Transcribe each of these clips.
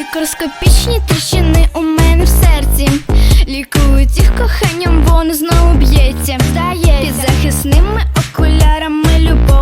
Мікроскопічні тріщини у мене в серці. Лікують їх коханням, воно знову б'ється. Здається, під захисними окулярами любов.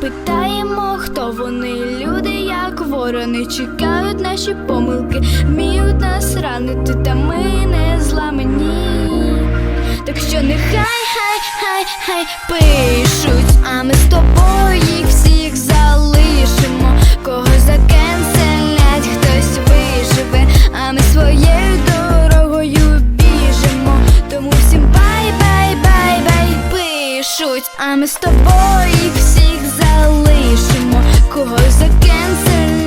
Питаємо, хто вони люди, як ворони, чекають наші помилки, вміють нас ранити, та ми не зламані. Так що нехай, хай, хай, хай пишуть, а ми з тобою їх всіх залишимо. Когось закенселять, хтось виживе, а ми своєю дорогою біжимо. Тому всім бай, бай, бай, бай пишуть, а ми з тобою їх всіх alcohol's a cancer?